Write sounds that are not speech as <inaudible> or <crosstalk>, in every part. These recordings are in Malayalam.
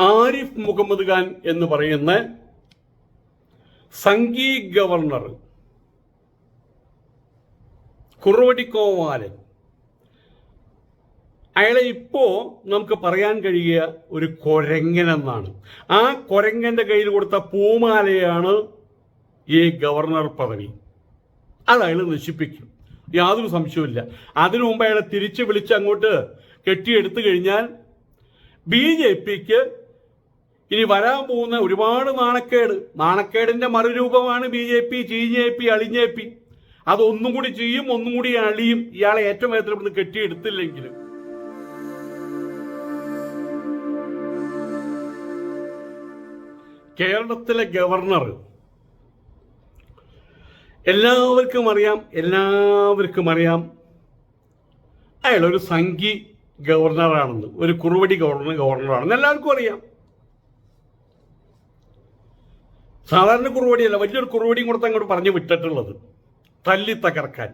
ആരിഫ് മുഹമ്മദ് ഖാൻ എന്ന് പറയുന്ന സംഘീ ഗവർണർ കുറവടിക്കോവാലൻ. അയാളെ ഇപ്പോ നമുക്ക് പറയാൻ കഴിയുക ഒരു കൊരങ്ങൻ എന്നാണ്. ആ കൊരങ്ങന്റെ കയ്യിൽ കൊടുത്ത പൂമാലയാണ് ഈ ഗവർണർ പദവി. അത് അയാൾ നശിപ്പിക്കും. യാതൊരു സംശയവുമില്ല. അതിനു മുമ്പ് അയാളെ തിരിച്ചു വിളിച്ച് അങ്ങോട്ട് കെട്ടിയെടുത്തു കഴിഞ്ഞാൽ ബി ജെ പിക്ക് ഇനി വരാൻ പോകുന്ന ഒരുപാട് നാണക്കേട്. നാണക്കേടിന്റെ മറുരൂപമാണ് B J P G J P അളിഞ്ഞെ P അതൊന്നും കൂടി ചെയ്യും ഒന്നും കൂടി അളിയും. ഇയാളെ ഏറ്റവും വേഗത്തിൽ ഇവിടുന്ന് കെട്ടിയെടുത്തില്ലെങ്കിൽ കേരളത്തിലെ ഗവർണർ. എല്ലാവർക്കും അറിയാം എല്ലാവർക്കും അറിയാം. അയാൾ ഒരു സംഘി ഗവർണറാണെന്ന് ഒരു കുറുവടി ഗവർണർ ഗവർണറാണെന്ന് എല്ലാവർക്കും അറിയാം. സാധാരണ കുറുവടിയല്ല വലിയൊരു കുറുവടിയും കൊടുത്ത് അങ്ങോട്ട് പറഞ്ഞു വിട്ടിട്ടുള്ളത്. തല്ലി തകർക്കാൻ.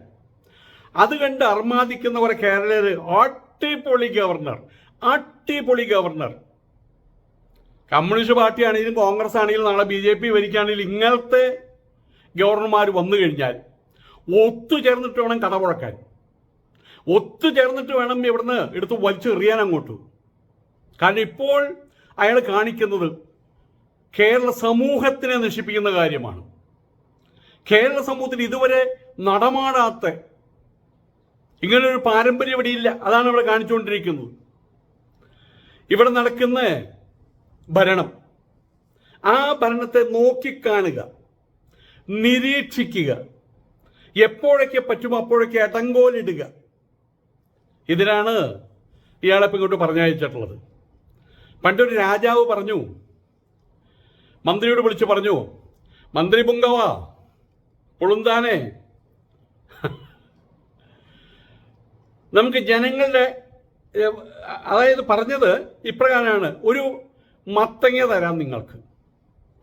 അത് കണ്ട് അർമാദിക്കുന്നവരെ കുറെ കേരളീയർ അട്ടിപ്പൊളി ഗവർണർ അട്ടിപ്പൊളി ഗവർണർ. കമ്മ്യൂണിസ്റ്റ് പാർട്ടി ആണെങ്കിലും കോൺഗ്രസ് ആണെങ്കിലും നാളെ ബി ജെ പി ഭരിക്കുകയാണെങ്കിലും ഇങ്ങനത്തെ ഗവർണർമാർ വന്നു കഴിഞ്ഞാൽ ഒത്തുചേർന്നിട്ട് വേണം കഥ പുഴക്കാൻ ഒത്തുചേർന്നിട്ട് വേണം ഇവിടുന്ന് എടുത്ത് വലിച്ചെറിയാൻ അങ്ങോട്ട്. കാരണം ഇപ്പോൾ അയാൾ കാണിക്കുന്നത് കേരള സമൂഹത്തിനെ നശിപ്പിക്കുന്ന കാര്യമാണ്. കേരള സമൂഹത്തിൽ ഇതുവരെ നടമാടാത്ത ഇങ്ങനൊരു പാരമ്പര്യം ഇവിടെ ഇല്ല അതാണ് ഇവിടെ കാണിച്ചുകൊണ്ടിരിക്കുന്നത്. ഇവിടെ നടക്കുന്ന ഭരണം. ആ ഭരണത്തെ നോക്കിക്കാണുക നിരീക്ഷിക്കുക എപ്പോഴൊക്കെ പറ്റുമോ അപ്പോഴൊക്കെ അടങ്കോലിടുക. ഇതിനാണ് ഇയാളെ ഇങ്ങോട്ട് പറഞ്ഞയച്ചിട്ടുള്ളത്. പണ്ടൊരു രാജാവ് പറഞ്ഞു മന്ത്രിയോട് വിളിച്ചു പറഞ്ഞു മന്ത്രി പുങ്കവ പുളുന്താനെ. നമുക്ക് ജനങ്ങളുടെ അതായത് പറഞ്ഞത് ഇപ്രകാരമാണ് ഒരു മത്തങ്ങ തരാം നിങ്ങൾക്ക്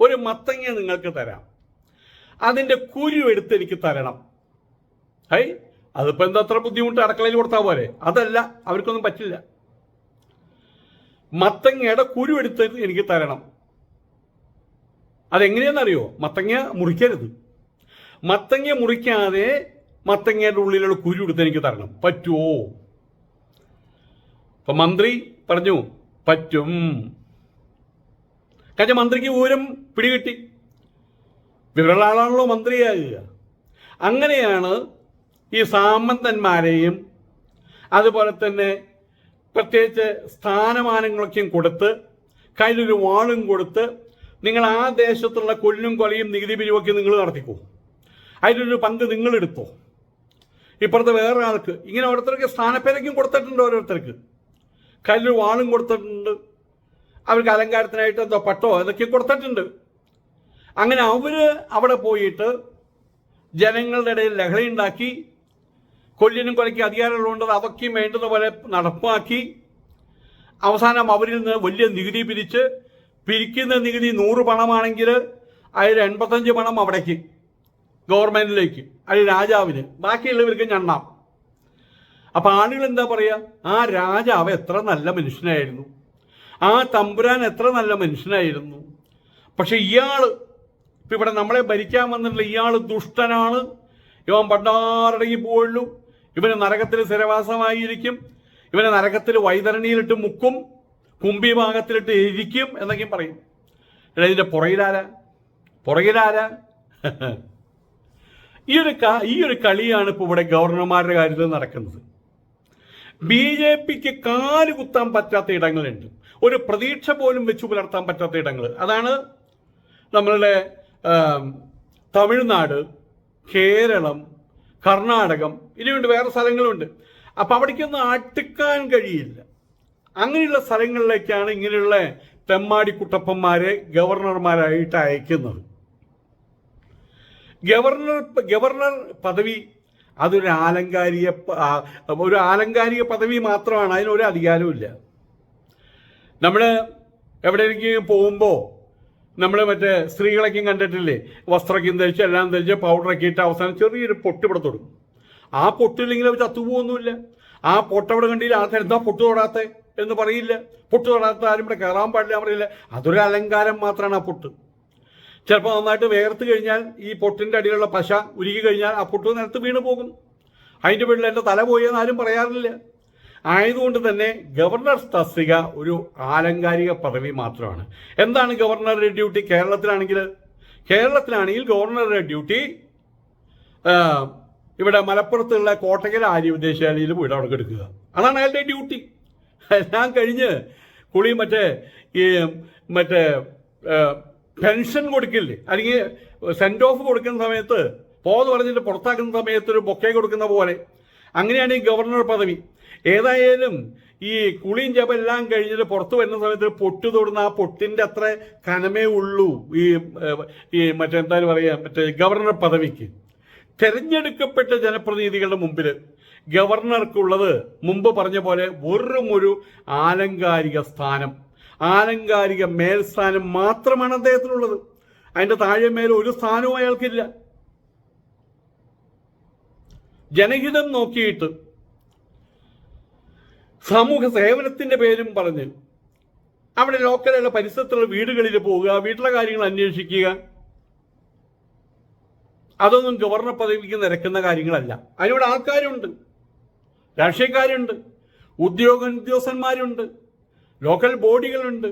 ഒരു മത്തങ്ങ നിങ്ങൾക്ക് തരാം. അതിന്റെ കുരു എടുത്ത് എനിക്ക് തരണം. ഹൈ അതിപ്പോൾ എന്താ അത്ര ബുദ്ധിമുട്ട് അടുക്കളയിൽ കൊടുത്താൽ പോരെ? അതല്ല അവർക്കൊന്നും പറ്റില്ല. മത്തങ്ങയുടെ കുരു എടുത്ത് എനിക്ക് തരണം. അതെങ്ങനെയാണെന്നറിയോ? മത്തങ്ങ മുറിക്കരുത്. മത്തങ്ങ മുറിക്കാതെ മത്തങ്ങയുടെ ഉള്ളിലുള്ള കുരു എടുത്ത് എനിക്ക് തരണം. പറ്റുമോ അപ്പൊ മന്ത്രി പറഞ്ഞു പറ്റും. കാരണം മന്ത്രിക്ക് ഊരം പിടികിട്ടി. വിവരളാളാണല്ലോ മന്ത്രിയാകുക. അങ്ങനെയാണ് ഈ സാമന്തന്മാരെയും അതുപോലെ തന്നെ പ്രത്യേകിച്ച് സ്ഥാനമാനങ്ങളൊക്കെയും കൊടുത്ത് കയ്യിലൊരു വാളും കൊടുത്ത് നിങ്ങൾ ആ ദേശത്തുള്ള കൊല്ലും കൊലയും നികുതി പിരിവൊക്കെ നിങ്ങൾ നടത്തിക്കോ. അതിലൊരു പങ്ക് നിങ്ങൾ ഇപ്പുറത്ത് വേറെ ആൾക്ക് ഇങ്ങനെ ഓരോരുത്തർക്ക് സ്ഥാനപ്പേരയ്ക്കും കൊടുത്തിട്ടുണ്ട് ഓരോരുത്തർക്ക്. കല്ല് വാളും കൊടുത്തിട്ടുണ്ട്. അവർക്ക് അലങ്കാരത്തിനായിട്ട് എന്തോ പട്ടോ അതൊക്കെ കൊടുത്തിട്ടുണ്ട്. അങ്ങനെ അവർ അവിടെ പോയിട്ട് ജനങ്ങളുടെ ഇടയിൽ ലഹള ഉണ്ടാക്കി കൊല്ലിനും കൊലയ്ക്ക് അധികാരമുള്ളത് അതൊക്കെയും വേണ്ടതുപോലെ നടപ്പാക്കി അവസാനം അവരിൽ നിന്ന് വലിയ നികുതി പിരിച്ച് പിരിക്കുന്ന നികുതി നൂറ് പണമാണെങ്കിൽ അതിൽ എൺപത്തഞ്ച് പണം അവിടേക്ക് ഗവൺമെന്റിലേക്ക് അതിൽ രാജാവിന്. ബാക്കിയുള്ളവർക്ക് ഞണ്ണാം അപ്പൊ ആളുകൾ എന്താ പറയുക ആ രാജാവ് എത്ര നല്ല മനുഷ്യനായിരുന്നു. ആ തമ്പുരാൻ എത്ര നല്ല മനുഷ്യനായിരുന്നു. പക്ഷെ ഇയാൾ ഇപ്പൊ ഇവിടെ നമ്മളെ ഭരിക്കാൻ വന്നിട്ടുള്ള ഇയാൾ ദുഷ്ടനാണ്. ഇവൻ പണ്ടാറടങ്ങി പോയുള്ളൂ ഇവന് നരകത്തിൽ സ്ഥിരവാസമായിരിക്കും. ഇവനെ നരകത്തിൽ വൈതരണിയിലിട്ട് മുക്കും. കുമ്പി ഭാഗത്തിലിട്ട് ഇരിക്കും എന്നൊക്കെയും പറയും ഇതിന്റെ പുറകിലാരാ? പുറകിലാരാ? ഈ ഒരു ഈ ഒരു കളിയാണ് ഇപ്പോൾ ഇവിടെ ഗവർണർമാരുടെ കാര്യത്തിൽ നടക്കുന്നത്. ബി ജെ പിക്ക് കാൽ കുത്താൻ പറ്റാത്ത ഇടങ്ങളുണ്ട്. ഒരു പ്രതീക്ഷ പോലും വെച്ചു പുലർത്താൻ പറ്റാത്ത ഇടങ്ങൾ. അതാണ് നമ്മളുടെ തമിഴ്നാട് കേരളം കർണാടകം ഇനിയുണ്ട് വേറെ സ്ഥലങ്ങളുണ്ട്. അപ്പം അവിടേക്കൊന്നും അടുക്കാൻ കഴിയില്ല. അങ്ങനെയുള്ള സ്ഥലങ്ങളിലേക്കാണ് ഇങ്ങനെയുള്ള തെമ്മാടി കുട്ടപ്പന്മാരെ ഗവർണർമാരായിട്ട് അയക്കുന്നത്. ഗവർണർ ഗവർണർ പദവി അതൊരു ആലങ്കാരിക ഒരു ആലങ്കാരിക പദവി മാത്രമാണ്. അതിനൊരു അധികാരമില്ല നമ്മൾ എവിടെയെങ്കിലും പോകുമ്പോൾ നമ്മൾ മറ്റേ സ്ത്രീകളൊക്കെയും കണ്ടിട്ടില്ലേ? വസ്ത്രമൊക്കെ ധരിച്ച് എല്ലാം ധരിച്ച് പൗഡറൊക്കെ ഇട്ട് അവസാനം ചെറിയൊരു പൊട്ട് ഇവിടെ തൊടും. ആ പൊട്ടില്ലെങ്കിൽ അവർ ചത്തുപോകൊന്നുമില്ല. ആ പൊട്ടവിടെ കണ്ടില്ല. ആൾക്കാർ എന്താ പൊട്ട് തൊടാത്തേ എന്ന് പറയില്ല. പൊട്ട് തൊടാത്ത ആരും ഇവിടെ കയറാൻ പാടില്ല പറയില്ല. അതൊരു അലങ്കാരം മാത്രമാണ് ആ പൊട്ട്. ചിലപ്പോൾ നന്നായിട്ട് വേർത്ത് കഴിഞ്ഞാൽ ഈ പൊട്ടിന്റെ അടിയിലുള്ള പശ ഉരുകി കഴിഞ്ഞാൽ ആ പൊട്ട് നിലത്ത് വീണ് പോകും. അതിന്റെ പേരിൽ എന്റെ തല പോയെന്ന് ആരും പറയാറില്ല. ആയതുകൊണ്ട് തന്നെ ഗവർണർ തസ്തിക ഒരു ആലങ്കാരിക പദവി മാത്രമാണ്. എന്താണ് ഗവർണറുടെ ഡ്യൂട്ടി കേരളത്തിലാണെങ്കിൽ? കേരളത്തിലാണെങ്കിൽ ഗവർണറുടെ ഡ്യൂട്ടി ഇവിടെ മലപ്പുറത്തുള്ള കോട്ടക്കൽ ആര്യ വിദേശാലയിൽ പോയിട്ട് അവിടെ എടുക്കുക അതാണ് അയാളുടെ ഡ്യൂട്ടി. <laughs> എല്ലാം കഴിഞ്ഞ് കുളി മറ്റേ ഈ മറ്റേ പെൻഷൻ കൊടുക്കില്ലേ? അല്ലെങ്കിൽ സെൻഡ് ഓഫ് കൊടുക്കുന്ന സമയത്ത് പോന്ന് പറഞ്ഞിട്ട് പുറത്താക്കുന്ന സമയത്ത് ഒരു ബൊക്കെ കൊടുക്കുന്ന പോലെ. അങ്ങനെയാണ് ഈ ഗവർണർ പദവി. ഏതായാലും ഈ കുളിയും ജപം എല്ലാം കഴിഞ്ഞിട്ട് പുറത്തു വരുന്ന സമയത്ത് പൊട്ട് തൊടുന്ന ആ പൊട്ടിന്റെ അത്ര കനമേ ഉള്ളൂ ഈ ഈ മറ്റെന്താ പറയാ മറ്റേ ഗവർണർ പദവിക്ക്. തെരഞ്ഞെടുക്കപ്പെട്ട ജനപ്രതിനിധികളുടെ മുമ്പിൽ ഗവർണർക്കുള്ളത് മുമ്പ് പറഞ്ഞ പോലെ വെറും ഒരു ആലങ്കാരിക സ്ഥാനം. ആലങ്കാരിക മേൽസ്ഥാനം മാത്രമാണ് അദ്ദേഹത്തിനുള്ളത്. അതിന്റെ താഴെ മേൽ ഒരു സ്ഥാനവും അയാൾക്കില്ല. ജനഹിതം നോക്കിയിട്ട് സമൂഹ സേവനത്തിന്റെ പേരും പറഞ്ഞ് അവിടെ ലോക്കലുള്ള പരിസരത്തുള്ള വീടുകളിൽ പോവുക വീട്ടിലെ കാര്യങ്ങൾ അന്വേഷിക്കുക. അതൊന്നും ഗവർണർ പദവിക്ക് നിരക്കുന്ന കാര്യങ്ങളല്ല. അതിനോട് ആൾക്കാരുണ്ട്. രാഷ്ട്രീയക്കാരുണ്ട് ഉദ്യോഗ ഉദ്യോഗസ്ഥന്മാരുണ്ട് ലോക്കൽ ബോഡികളുണ്ട്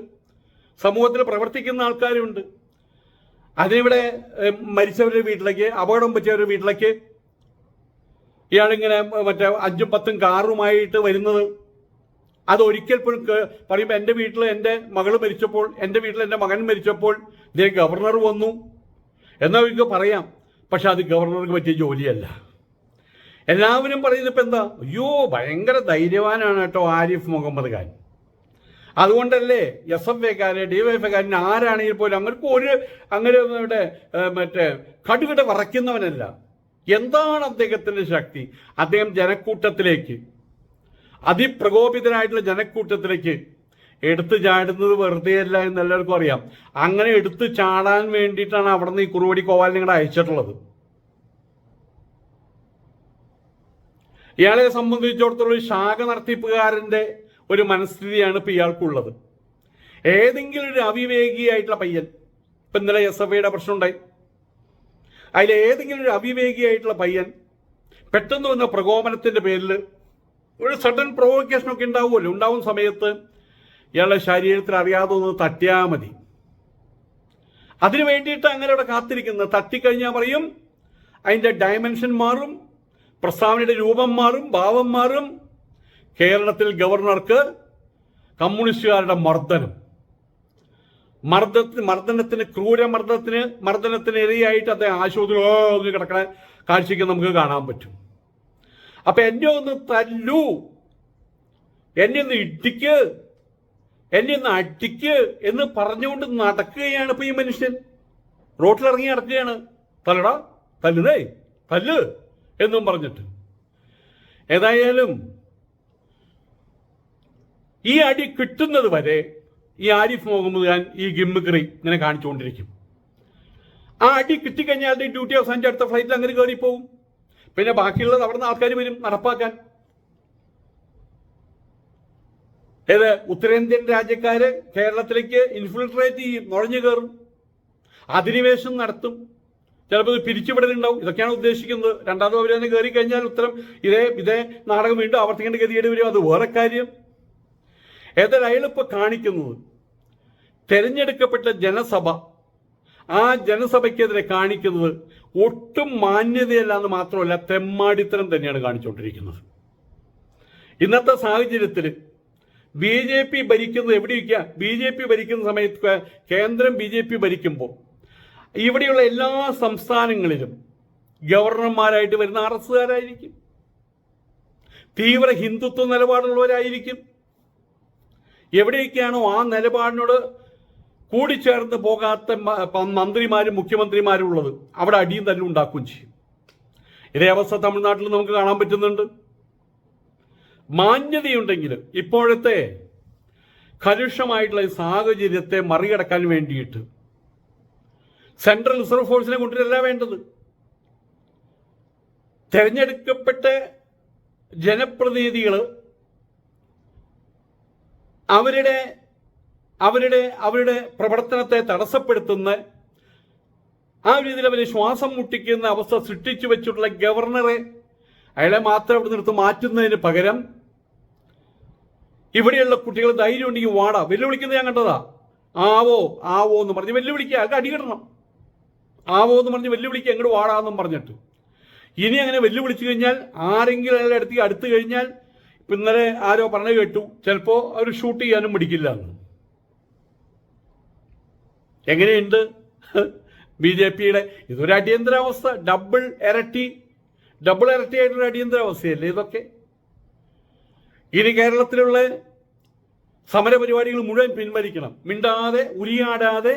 സമൂഹത്തിൽ പ്രവർത്തിക്കുന്ന ആൾക്കാരുണ്ട്. അതിനിവിടെ മരിച്ചവരുടെ വീട്ടിലേക്ക് അപകടം പറ്റിയവരുടെ വീട്ടിലേക്ക് ഇയാളിങ്ങനെ മറ്റേ അഞ്ചും പത്തും കാറുമായിട്ട് വരുന്നത്. അത് ഒരിക്കൽ പോലും പറയുമ്പോൾ എന്റെ വീട്ടിൽ എന്റെ മകൾ മരിച്ചപ്പോൾ എന്റെ വീട്ടിൽ എന്റെ മകൻ മരിച്ചപ്പോൾ ഇതേ ഗവർണർ വന്നു. എന്നാൽ എനിക്ക് പറയാം. പക്ഷെ അത് ഗവർണർക്ക് പറ്റിയ ജോലിയല്ല. എല്ലാവരും പറയുന്നത് ഇപ്പം എന്താ? അയ്യോ ഭയങ്കര ധൈര്യവാനാണ് കേട്ടോ ആരിഫ് മുഹമ്മദ് ഖാൻ. അതുകൊണ്ടല്ലേ എസ് എഫ് എക്കാരൻ ഡി വൈ എഫ് എക്കാരൻ ആരാണെങ്കിൽ പോലും അവർക്ക് ഒരു അങ്ങനെ ഇവിടെ മറ്റേ കടുകട വറയ്ക്കുന്നവനല്ല. എന്താണ് അദ്ദേഹത്തിന്റെ ശക്തി? അദ്ദേഹം ജനക്കൂട്ടത്തിലേക്ക് അതിപ്രകോപിതനായിട്ടുള്ള ജനക്കൂട്ടത്തിലേക്ക് എടുത്തു ചാടുന്നത് വെറുതെയല്ല എന്ന് എല്ലാവർക്കും അറിയാം. അങ്ങനെ എടുത്തു ചാടാൻ വേണ്ടിയിട്ടാണ് അവിടെ നിന്ന് ഈ കുറുവടി കോവാലിനെ അയച്ചിട്ടുള്ളത്. ഇയാളെ സംബന്ധിച്ചിടത്തോളം ഒരു ശാഖ നടത്തിപ്പുകാരന്റെ ഒരു മനസ്ഥിതിയാണ് ഇപ്പൊ ഇയാൾക്കുള്ളത്. ഏതെങ്കിലും ഒരു അവിവേകിയായിട്ടുള്ള പയ്യൻ ഇപ്പൊ ഇന്നലെ എസ് എഫ് ഐയുടെ പ്രശ്നം ഉണ്ടായി അതിൽ ഏതെങ്കിലും ഒരു അവിവേകിയായിട്ടുള്ള പയ്യൻ പെട്ടെന്ന് വന്ന പ്രകോപനത്തിന്റെ പേരിൽ ഒരു സഡൻ പ്രൊവോക്കേഷൻ ഒക്കെ ഉണ്ടാവുമല്ലോ. ഉണ്ടാവുന്ന സമയത്ത് ഇയാളുടെ ശരീരത്തിൽ അറിയാതെ ഒന്ന് തട്ടിയാൽ മതി. അതിനു വേണ്ടിയിട്ട് അങ്ങനെ അവിടെ കാത്തിരിക്കുന്നത് തട്ടിക്കഴിഞ്ഞാൽ പറയും അതിന്റെ ഡയമെൻഷൻ മാറും പ്രസ്താവനയുടെ രൂപം മാറും ഭാവം മാറും. കേരളത്തിൽ ഗവർണർക്ക് കമ്മ്യൂണിസ്റ്റുകാരുടെ മർദ്ദനം. മർദ്ദത്തിന് മർദ്ദനത്തിന് ക്രൂരമർദ്ദത്തിന് മർദ്ദനത്തിന് ഇരയായിട്ട് അദ്ദേഹം ആശുപത്രി കിടക്കണ കാഴ്ചയ്ക്ക് നമുക്ക് കാണാൻ പറ്റും. അപ്പൊ എന്നെ ഒന്ന് തല്ലു. എന്നെ ഒന്ന് ഇട്ടിക്ക് എന്നെ ഒന്ന് അടിക്ക് എന്ന് പറഞ്ഞുകൊണ്ട് നടക്കുകയാണ് ഇപ്പൊ ഈ മനുഷ്യൻ. റോട്ടിലിറങ്ങി നടക്കുകയാണ്. തല്ലടാ. തല്ലുതേ തല്ല്. എന്നും പറഞ്ഞിട്ട്. ഏതായാലും ഈ അടി കിട്ടുന്നത് വരെ ഈ ആരിഫ് മുഹമ്മദ് ഖാൻ ഈ ഗിമ്മിക്കറി ഇങ്ങനെ കാണിച്ചുകൊണ്ടിരിക്കും. ആ അടി കിട്ടിക്കഴിഞ്ഞാൽ ഡ്യൂട്ടി അവസാനിച്ച് അടുത്ത ഫ്ലൈറ്റിൽ അങ്ങനെ പോകും പിന്നെ ബാക്കിയുള്ളത് അവിടുന്ന് ആൾക്കാർ വരും നടപ്പാക്കാൻ. ഏത് ഉത്തരേന്ത്യൻ രാജ്യക്കാര് കേരളത്തിലേക്ക് ഇൻഫിൽട്രേറ്റ് ചെയ്യും നുഴഞ്ഞു കയറും അധിനിവേശം നടത്തും. ചിലപ്പോൾ ഇത് പിരിച്ചുവിടലുണ്ടാവും. ഇതൊക്കെയാണ് ഉദ്ദേശിക്കുന്നത്. രണ്ടാമത് അവർ തന്നെ കയറി കഴിഞ്ഞാൽ ഉത്തരം ഇതേ ഇതേ നാടകം വീണ്ടും ആവർത്തിക്കേണ്ട ഗതിയേട് വരും. അത് വേറെ കാര്യം. ഏതായാലും അയാളിപ്പോൾ കാണിക്കുന്നത് തെരഞ്ഞെടുക്കപ്പെട്ട ജനസഭ ആ ജനസഭയ്ക്കെതിരെ കാണിക്കുന്നത് ഒട്ടും മാന്യതയല്ല എന്ന് മാത്രമല്ല തെമ്മാടിത്തരം തന്നെയാണ് കാണിച്ചുകൊണ്ടിരിക്കുന്നത്. ഇന്നത്തെ സാഹചര്യത്തിൽ ബി ജെ പി ഭരിക്കുന്നത് എവിടെയൊക്കെയാ? ബി ജെ പി ഭരിക്കുന്ന സമയത്ത് കേന്ദ്രം ബി ജെ പി ഭരിക്കുമ്പോൾ ഇവിടെയുള്ള എല്ലാ സംസ്ഥാനങ്ങളിലും ഗവർണർമാരായിട്ട് വരുന്ന ആർ എസുകാരായിരിക്കും തീവ്ര ഹിന്ദുത്വ നിലപാടുള്ളവരായിരിക്കും. എവിടെയൊക്കെയാണോ ആ നിലപാടിനോട് കൂടിച്ചേർന്ന് പോകാത്ത മന്ത്രിമാരും മുഖ്യമന്ത്രിമാരും ഉള്ളത് അവിടെ അടിയും തന്നെ ഉണ്ടാക്കുകയും ചെയ്യും. ഇതേ അവസ്ഥ തമിഴ്നാട്ടിൽ നമുക്ക് കാണാൻ പറ്റുന്നുണ്ട്. മാന്യതയുണ്ടെങ്കിൽ ഇപ്പോഴത്തെ കലുഷമായിട്ടുള്ള സാഹചര്യത്തെ മറികടക്കാൻ വേണ്ടിയിട്ട് സെൻട്രൽ റിസർവ് ഫോഴ്സിനെ കൊണ്ടുവരല്ല വേണ്ടത്. തെരഞ്ഞെടുക്കപ്പെട്ട ജനപ്രതിനിധികൾ അവരുടെ അവരുടെ അവരുടെ പ്രവർത്തനത്തെ തടസ്സപ്പെടുത്തുന്ന ആ രീതിയിൽ അവരെ ശ്വാസം മുട്ടിക്കുന്ന അവസ്ഥ സൃഷ്ടിച്ചു വെച്ചിട്ടുള്ള ഗവർണറെ അയാളെ മാത്രം അവിടെ നിർത്ത് മാറ്റുന്നതിന് പകരം ഇവിടെയുള്ള കുട്ടികൾ ധൈര്യം ഉണ്ടെങ്കിൽ വാടാ. വെല്ലുവിളിക്കുന്നത് ഞാൻ കണ്ടതാ. ആവോ ആവോ എന്ന് പറഞ്ഞ് വെല്ലുവിളിക്കുക. അത് അടികിടണം. ആവോ എന്ന് പറഞ്ഞ് വെല്ലുവിളിക്ക് എങ്ങോട്ട് വാടാന്നും പറഞ്ഞിട്ട്. ഇനി അങ്ങനെ വെല്ലുവിളിച്ചു കഴിഞ്ഞാൽ ആരെങ്കിലും അയാളുടെ അടുത്ത് അടുത്ത് കഴിഞ്ഞാൽ ഇപ്പം ഇന്നലെ ആരോ പറഞ്ഞു കേട്ടു. ചിലപ്പോൾ അവർ ഷൂട്ട് ചെയ്യാനും പിടിക്കില്ല എന്ന് എങ്ങനെയുണ്ട്? ബി ജെ പിയുടെ ഇതൊരു അടിയന്തരാവസ്ഥ. ഡബിൾ ഇരട്ടി ഡബിൾ ഇരട്ടി ആയിട്ടൊരു അടിയന്തരാവസ്ഥയല്ലേ ഇതൊക്കെ? ഇനി കേരളത്തിലുള്ള സമരപരിപാടികൾ മുഴുവൻ പിൻവലിക്കണം. മിണ്ടാതെ ഉരിയാടാതെ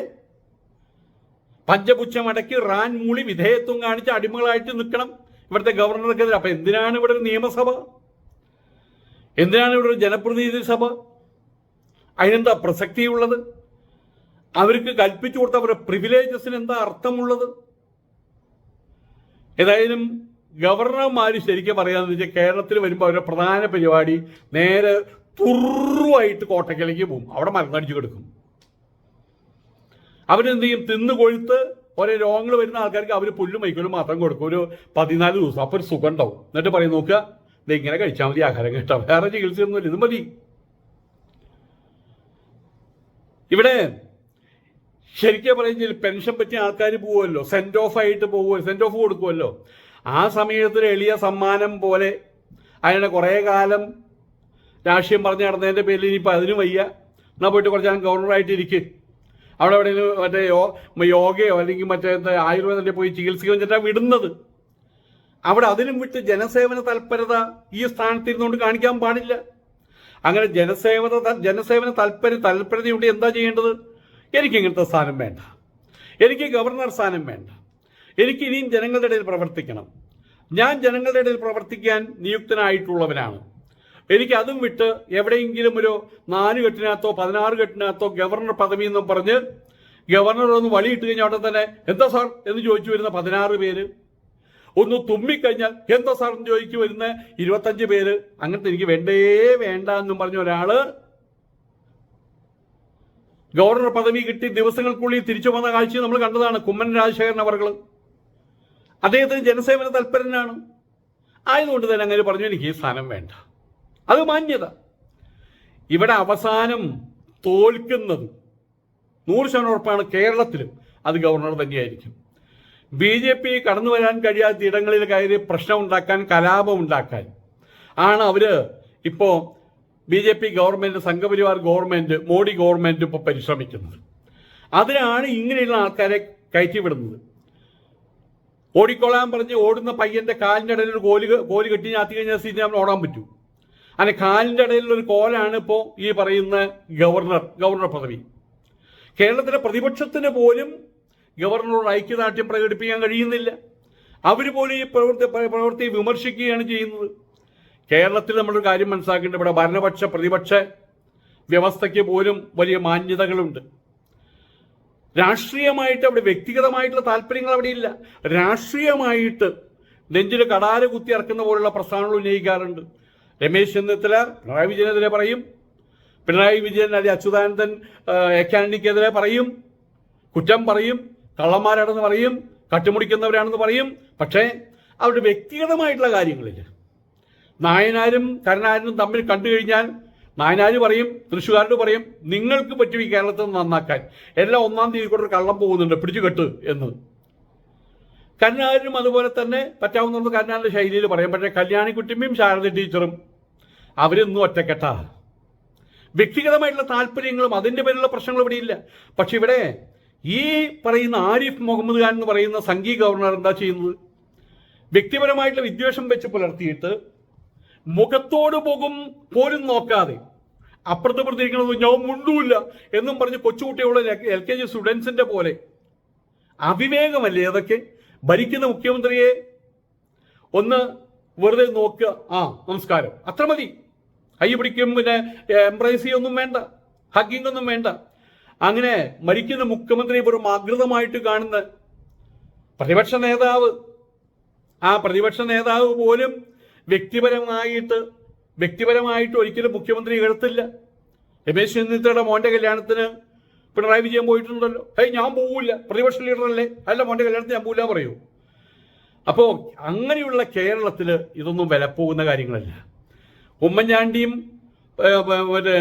പഞ്ചപുച്ഛം അടക്കി റാൻ മൂളി വിധേയത്വം കാണിച്ച് അടിമകളായിട്ട് നിൽക്കണം ഇവിടുത്തെ ഗവർണർക്കെതിരെ. അപ്പൊ എന്തിനാണ് ഇവിടെ ഒരു നിയമസഭ? എന്തിനാണ് ഇവിടെ ഒരു ജനപ്രതിനിധി സഭ? അതിനെന്താ പ്രസക്തിയുള്ളത്? അവർക്ക് കൽപ്പിച്ചു കൊടുത്ത അവരുടെ പ്രിവിലേജസിന് എന്താ അർത്ഥമുള്ളത്? ഏതായാലും ഗവർണർമാർ ശരിക്കും പറയാന്ന് വെച്ചാൽ കേരളത്തിൽ വരുമ്പോൾ അവരുടെ പ്രധാന പരിപാടി നേരെ തുറുവായിട്ട് കോട്ടയ്ക്കലേക്ക് പോകും. അവിടെ മരുന്നടിച്ചു കിടക്കും. അവരെന്ത് ചെയ്യും തിന്നു കൊഴുത്ത് ഓരോ രോഗങ്ങൾ വരുന്ന ആൾക്കാർക്ക് അവർ പുല്ലും മൈക്കോലും മാത്രം കൊടുക്കും. ഒരു പതിനാല് ദിവസം അപ്പോൾ ഒരു സുഖം ഉണ്ടാവും എന്നിട്ട് പറയും നോക്കുക ഇത് ഇങ്ങനെ കഴിച്ചാൽ മതി ആഹാരം കേട്ടോ. വേറെ ചികിത്സയൊന്നുമില്ല. ഇത് മതി. ഇവിടെ ശരിക്കും പറയുന്ന പെൻഷൻ പറ്റിയ ആൾക്കാർ പോവുമല്ലോ. സെൻഡ് ഓഫ് ആയിട്ട് പോവുമല്ലോ. Send off കൊടുക്കുമല്ലോ. ആ സമയത്ത് ഒരു എളിയ സമ്മാനം പോലെ അതിനെ കുറേ കാലം രാഷ്ട്രീയം പറഞ്ഞു നടന്നതിന്റെ പേരിൽ ഇനിയിപ്പോൾ അതിനും വയ്യ. എന്നാൽ പോയിട്ട് കുറച്ച് ഞാൻ ഗവർണറായിട്ട് ഇരിക്കും അവിടെ എവിടെയെങ്കിലും മറ്റേ യോഗയോ അല്ലെങ്കിൽ മറ്റേ ആയുർവേദത്തിൽ പോയി ചികിത്സിക്കുക വെച്ചിട്ടാണ് വിടുന്നത്. അവിടെ അതിലും വിട്ട് ജനസേവന തൽപരത ഈ സ്ഥാനത്തിരുന്നുകൊണ്ട് കാണിക്കാൻ പാടില്ല. അങ്ങനെ ജനസേവന ജനസേവന താല്പര്യ തൽപരതയുണ്ട് എന്താ ചെയ്യേണ്ടത്? എനിക്ക് ഇങ്ങനത്തെ സ്ഥാനം വേണ്ട. എനിക്ക് ഗവർണർ സ്ഥാനം വേണ്ട. എനിക്ക് ഇനിയും ജനങ്ങളുടെ ഇടയിൽ പ്രവർത്തിക്കണം. ഞാൻ ജനങ്ങളുടെ ഇടയിൽ പ്രവർത്തിക്കാൻ നിയുക്തനായിട്ടുള്ളവനാണ്. എനിക്ക് അതും വിട്ട് എവിടെയെങ്കിലും ഒരു നാല് കെട്ടിനകത്തോ പതിനാറ് കെട്ടിനകത്തോ ഗവർണർ പദവി എന്നും പറഞ്ഞ് ഗവർണർ ഒന്ന് വഴിയിട്ട് കഴിഞ്ഞാൽ അവിടെ തന്നെ എന്താ സാർ എന്ന് ചോദിച്ചു വരുന്ന പതിനാറ് പേര്? ഒന്ന് തുമ്മിക്കഴിഞ്ഞാൽ എന്താ സാർ എന്ന് ചോദിച്ചു വരുന്ന ഇരുപത്തഞ്ച് പേര്? അങ്ങനത്തെ എനിക്ക് വേണ്ടേ വേണ്ട എന്നും പറഞ്ഞ ഒരാൾ ഗവർണർ പദവി കിട്ടി ദിവസങ്ങൾക്കുള്ളിൽ തിരിച്ചു വന്ന കാഴ്ച നമ്മൾ കണ്ടതാണ് കുമ്മൻ രാജശേഖരൻ അവർകൾ അദ്ദേഹത്തിന് ജനസേവന തൽപരനാണ്. ആയതുകൊണ്ട് തന്നെ അങ്ങനെ പറഞ്ഞു എനിക്ക് ഈ സ്ഥാനം വേണ്ട. അത് മാന്യത. ഇവിടെ അവസാനം തോൽക്കുന്നത് നൂറ് ശതമാനം ഉറപ്പാണ് കേരളത്തിലും അത് ഗവർണർ തന്നെയായിരിക്കും. ബി ജെ പി കടന്നു വരാൻ കഴിയാത്ത ഇടങ്ങളിൽ കയറി പ്രശ്നം ഉണ്ടാക്കാൻ കലാപം ഉണ്ടാക്കാൻ. ആണ് അവർ ഇപ്പോൾ B J P government Sangh Parivar government Modi government ഇപ്പോൾ പരിശ്രമിക്കുന്നത്. അതിനാണ് ഇങ്ങനെയുള്ള ആൾക്കാരെ കയറ്റിവിടുന്നത്. ഓടിക്കൊള്ളാൻ പറഞ്ഞ് ഓടുന്ന പയ്യന്റെ കാലിന്റെ ഇടയിൽ ഒരു കോൽ കോൽ കെട്ടി ഞാത്തി കഴിഞ്ഞാൽ സീറ്റ് നമ്മൾ ഓടാൻ പറ്റൂ. അങ്ങനെ കാലിന്റെ ഒരു കോലാണ് ഇപ്പോൾ ഈ പറയുന്ന ഗവർണർ ഗവർണർ പദവി. കേരളത്തിലെ പ്രതിപക്ഷത്തിന് പോലും ഗവർണറോട് ഐക്യദാർഢ്യം പ്രകടിപ്പിക്കാൻ കഴിയുന്നില്ല. അവർ പോലും ഈ പ്രവൃത്തി പ്രവൃത്തി വിമർശിക്കുകയാണ് ചെയ്യുന്നത്. കേരളത്തിൽ നമ്മളൊരു കാര്യം മനസ്സിലാക്കേണ്ടത് ഇവിടെ ഭരണപക്ഷ പ്രതിപക്ഷ വ്യവസ്ഥയ്ക്ക് പോലും വലിയ മാന്യതകളുണ്ട്. രാഷ്ട്രീയമായിട്ട് അവിടെ വ്യക്തിഗതമായിട്ടുള്ള താല്പര്യങ്ങൾ അവിടെ ഇല്ല. രാഷ്ട്രീയമായിട്ട് നെഞ്ചിൽ കടാര കുത്തി ഇറക്കുന്ന പോലുള്ള പ്രസ്ഥാനങ്ങൾ ഉന്നയിക്കാറുണ്ട്. രമേശ് ചെന്നിത്തല പിണറായി വിജയനെതിരെ പറയും. പിണറായി വിജയൻ അല്ലെ അച്യുതാനന്ദൻ ഏക്കാനിക്കെതിരെ പറയും. കുറ്റം പറയും. കള്ളന്മാരാണെന്ന് പറയും. കട്ടുമുടിക്കുന്നവരാണെന്ന് പറയും. പക്ഷേ അവരുടെ വ്യക്തിഗതമായിട്ടുള്ള കാര്യങ്ങളിൽ നായനാരും കരുണാരനും തമ്മിൽ കണ്ടു കഴിഞ്ഞാൽ നായനാര് പറയും തൃശ്ശുകാരോട് പറയും നിങ്ങൾക്ക് പറ്റും ഈ കേരളത്തിൽ നിന്ന് നന്നാക്കാൻ. എല്ലാം ഒന്നാം തീയതി കൂടെ കള്ളം പോകുന്നുണ്ട്. പിടിച്ചു കെട്ട് എന്ന്. കരുണാരനും അതുപോലെ തന്നെ പറ്റാവുന്ന കരുണാരന്റെ ശൈലിയിൽ പറയും. പക്ഷേ കല്യാണിക്കുട്ടിമ്മയും ശാരദ ടീച്ചറും അവരൊന്നും ഒറ്റക്കെട്ടാ. വ്യക്തിഗതമായിട്ടുള്ള താല്പര്യങ്ങളും അതിന്റെ പേരിലുള്ള പ്രശ്നങ്ങളും ഇവിടെ ഇല്ല. പക്ഷെ ഇവിടെ ഈ പറയുന്ന ആരിഫ് മുഹമ്മദ് ഖാൻ എന്ന് പറയുന്ന സംഘീയ ഗവർണർ എന്താ ചെയ്യുന്നത്? വ്യക്തിപരമായിട്ടുള്ള വിദ്വേഷം വെച്ച് പുലർത്തിയിട്ട് മുഖത്തോട് പോകും പോലും നോക്കാതെ അപ്പുറത്ത് പ്രതിരിക്കുന്നത് ഞാൻ മുണ്ടൂല്ല എന്നും പറഞ്ഞ് കൊച്ചുകുട്ടിയുള്ള എൽ കെ ജി സ്റ്റുഡൻസിന്റെ പോലെ അവിവേകമല്ലേ അതൊക്കെ? ഭരിക്കുന്ന മുഖ്യമന്ത്രിയെ ഒന്ന് വെറുതെ നോക്കുക. ആ. നമസ്കാരം. അത്ര മതി. കൈ പിടിക്കും പിന്നെ എംബ്രൈസി ഒന്നും വേണ്ട. ഹഗ്ഗിംഗ് ഒന്നും വേണ്ട. അങ്ങനെ മരിക്കുന്ന മുഖ്യമന്ത്രി വെറും ആകൃതമായിട്ട് കാണുന്ന പ്രതിപക്ഷ നേതാവ്. ആ പ്രതിപക്ഷ നേതാവ് പോലും വ്യക്തിപരമായിട്ട് വ്യക്തിപരമായിട്ട് ഒരിക്കലും മുഖ്യമന്ത്രി എടുത്തില്ല രമേശ് ചെന്നിത്തലയുടെ മോന്റെ കല്യാണത്തിന് പിണറായി വിജയൻ പോയിട്ടുണ്ടല്ലോ. ഏയ് ഞാൻ പോവില്ല. പ്രതിപക്ഷ ലീഡറല്ലേ അല്ല? മോന്റെ കല്യാണത്തിന് ഞാൻ പോവില്ല പറയൂ. അപ്പോൾ അങ്ങനെയുള്ള കേരളത്തിൽ ഇതൊന്നും വിലപ്പോകുന്ന കാര്യങ്ങളല്ല. ഉമ്മൻചാണ്ടിയും മറ്റേ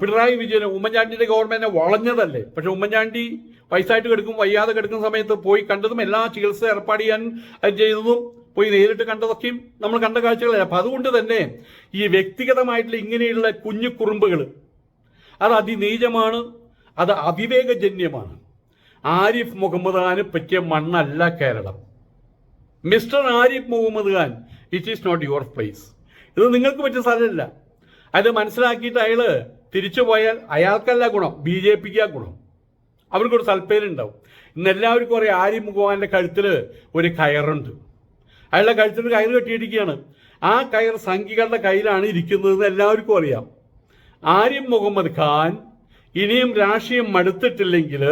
പിണറായി വിജയനും ഉമ്മൻചാണ്ടിയുടെ ഗവൺമെന്റിനെ വളഞ്ഞതല്ലേ? പക്ഷെ ഉമ്മൻചാണ്ടി വയസ്സായിട്ട് കിടക്കും വയ്യാതെ കിടക്കുന്ന സമയത്ത് പോയി കണ്ടതും എല്ലാ ചികിത്സ ഏർപ്പാട് ചെയ്യാൻ ചെയ്തതും പോയി നേരിട്ട് കണ്ടതൊക്കെയും നമ്മൾ കണ്ട കാഴ്ചകളല്ല? അപ്പം അതുകൊണ്ട് തന്നെ ഈ വ്യക്തിഗതമായിട്ടുള്ള ഇങ്ങനെയുള്ള കുഞ്ഞു കുറുമ്പുകൾ അത് അതിനീചമാണ് അത് അവിവേകജന്യമാണ്. ആരിഫ് മുഹമ്മദ് ഖാന് പറ്റിയ മണ്ണല്ല Keralam. Mister Arif Muhammad Khan it is not your place ഇത് നിങ്ങൾക്ക് പറ്റിയ സ്ഥലമല്ല അത് മനസ്സിലാക്കിയിട്ട് അയാൾ തിരിച്ചു പോയാൽ അയാൾക്കല്ല ഗുണം ബി ജെ പിക്ക് ഗുണം. അവർക്കൊരു സൽപ്പേരുണ്ടാവും. ഇന്ന് എല്ലാവർക്കും അറിയാം ആരിഫ് മുഖവാന്റെ കഴുത്തിൽ ഒരു കയറുണ്ട്. അയാളുടെ കഴുത്തിൽ കയർ കെട്ടിയിരിക്കുകയാണ്. ആ കയർ സംഘികളുടെ കയ്യിലാണ് ഇരിക്കുന്നതെന്ന് എല്ലാവർക്കും അറിയാം. ആരിഫ് മുഹമ്മദ് ഖാൻ ഇനിയും രാഷ്ട്രീയം മടുത്തിട്ടില്ലെങ്കിൽ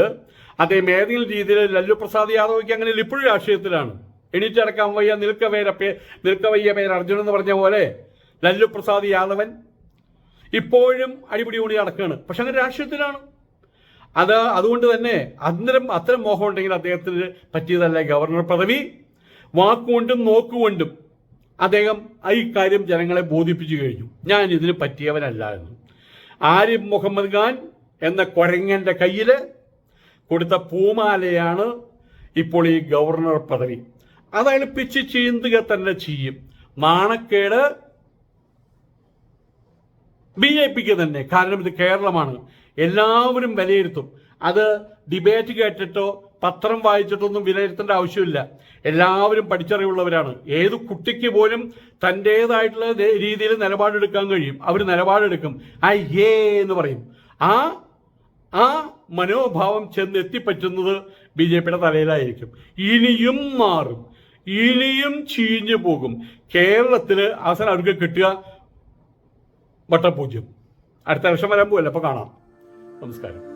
അദ്ദേഹം ഏതെങ്കിലും രീതിയിൽ ലല്ലു പ്രസാദ് യാദവയ്ക്ക് അങ്ങനെ ഇപ്പോഴും രാഷ്ട്രീയത്തിലാണ്. എണീറ്റടക്കാൻ വയ്യ നിൽക്കവേര പേ നിൽക്കവയ്യ പേര് അർജുനൻ എന്ന് പറഞ്ഞ പോലെ ലല്ലു പ്രസാദ് യാദവൻ ഇപ്പോഴും അടിപിടി കൂടി നടക്കുകയാണ്. പക്ഷെ അങ്ങനെ രാഷ്ട്രീയത്തിലാണ്. അത് അതുകൊണ്ട് തന്നെ അന്നേരം അത്തരം മോഹം ഉണ്ടെങ്കിൽ അദ്ദേഹത്തിന് പറ്റിയതല്ല ഗവർണർ പദവി. വാക്കുകൊണ്ടും നോക്കുകൊണ്ടും അദ്ദേഹം ഈ കാര്യം ജനങ്ങളെ ബോധിപ്പിച്ചു കഴിഞ്ഞു. ഞാൻ ഇതിന് പറ്റിയവനല്ല എന്ന്. ആരിഫ് മുഹമ്മദ് ഖാൻ എന്ന കൊരങ്ങന്റെ കയ്യിൽ കൊടുത്ത പൂമാലയാണ് ഇപ്പോൾ ഈ ഗവർണർ പദവി. അതയാൾ ചീന്തുക തന്നെ ചെയ്യും. നാണക്കേട് ബി ജെ പിക്ക് തന്നെ. കാരണം ഇത് കേരളമാണ്. എല്ലാവരും വിലയിരുത്തും. അത് ഡിബേറ്റ് കേട്ടിട്ടോ പത്രം വായിച്ചിട്ടൊന്നും വിലയിരുത്തേണ്ട ആവശ്യമില്ല. എല്ലാവരും പഠിച്ചറിവുള്ളവരാണ്. ഏത് കുട്ടിക്ക് പോലും തന്റേതായിട്ടുള്ള രീതിയിൽ നിലപാടെടുക്കാൻ കഴിയും. അവർ നിലപാടെടുക്കും. ആ ഏ എന്ന് പറയും. ആ ആ മനോഭാവം ചെന്ന് എത്തിപ്പറ്റുന്നത് ബി ജെ പിയുടെ തലയിലായിരിക്കും. ഇനിയും മാറും. ഇനിയും ചീഞ്ഞു പോകും. കേരളത്തിൽ അവസാനം അവർക്ക് കിട്ടുക? വട്ടപൂജ്യം അടുത്ത വർഷം വരാൻ പോവല്ലേ അപ്പൊ കാണാം. നമസ്കാരം.